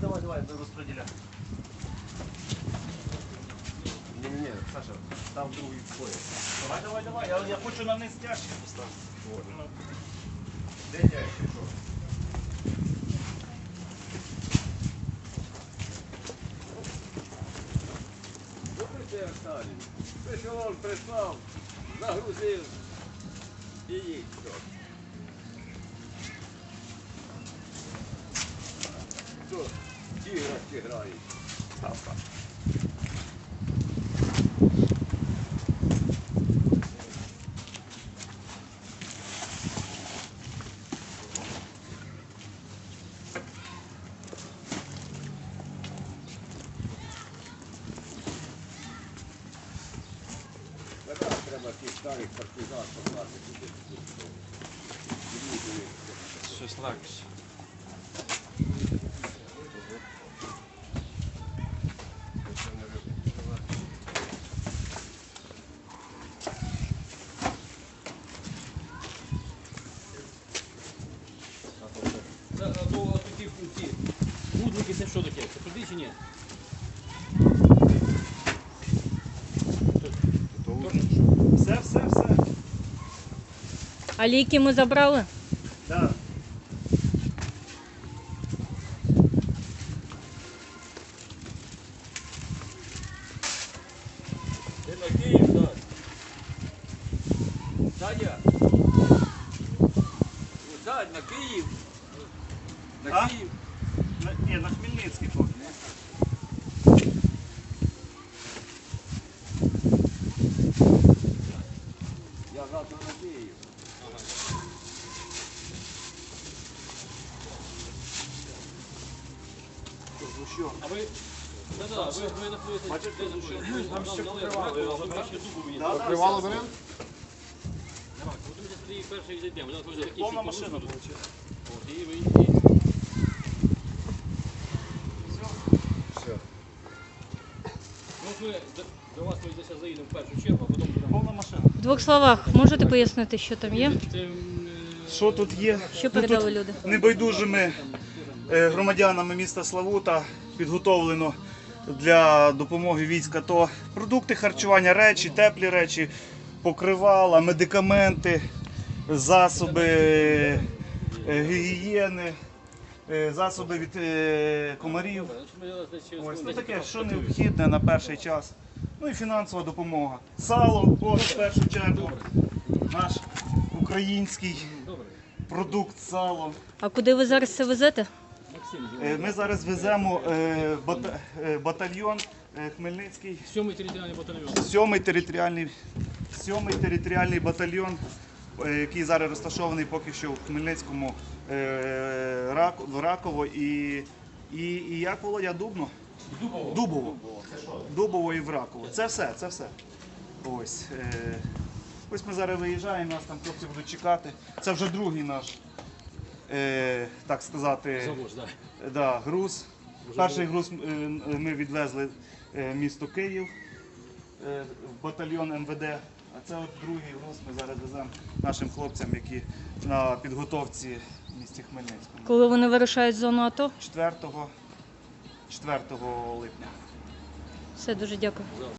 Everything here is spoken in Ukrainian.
Давай, давай, давай, розподіляй. Ні-ні-ні, Саша, там другий пояс. Давай, давай, давай, я, я хочу на низ тяжче поставити. Ну. Де тяжче, що? Добрий Сталін. Прийшов, прислав, загрузив і їдь. Santo, tira-te, herói. Rapaz. Ti stari partizan pokazati gdje su ljudi. Šestlakši. А такі ці гудники, це що таке? Це туди чи ні? Все, все, все. А ліки ми забрали? Да. Ти на Київ, так. Садя. Ну, Садь на Київ. На А? Київ. На, ні, на Хмельницький поки. Я завтра на Київ. Ну що? А ви... Да-да, ви, ви знаходитесь... Там ще покривало. Да, да, Покривало все? Давай, от ми тоді перший зайдемо. Ви знаходитесь такий Повна машина порушник. От, і ви... і- Ну, ми до, вас ми десь заїдемо в першу чергу, а потім будемо... Повна машина. В двох словах можете пояснити, що там є? Е, Що тут є? Що передали люди? Небайдужими е, громадянами міста Славута підготовлено для допомоги війська то продукти харчування, речі, теплі речі, покривала, медикаменти, засоби е, гігієни, е, засоби від е, комарів. Ось ну, таке, що необхідне на перший час. Ну і фінансова допомога. Сало, о, в першу чергу, наш український продукт сало. А куди ви зараз це везете? Е, Ми зараз веземо е, бата- е, батальйон е, Хмельницький, сьомий територіальний батальйон. сьомий територіальний, батальйон, який зараз розташований поки що в Хмельницькому е, в Раково і, і, і як Володя Дубно? Дубово. Дубово. Дубово і в Раково. Це все, це все. Ось. Е, ось ми зараз виїжджаємо, нас там хлопці будуть чекати. Це вже другий наш, е, так сказати. Завоз, так. Да, груз. Перший груз е, ми відвезли е, місто Київ, е, в батальйон МВД. А це от другий груз ми зараз веземо нашим хлопцям, які на підготовці в місті Хмельницькому. Коли вони вирушають зону АТО? 4, 4 липня. Все, дуже дякую.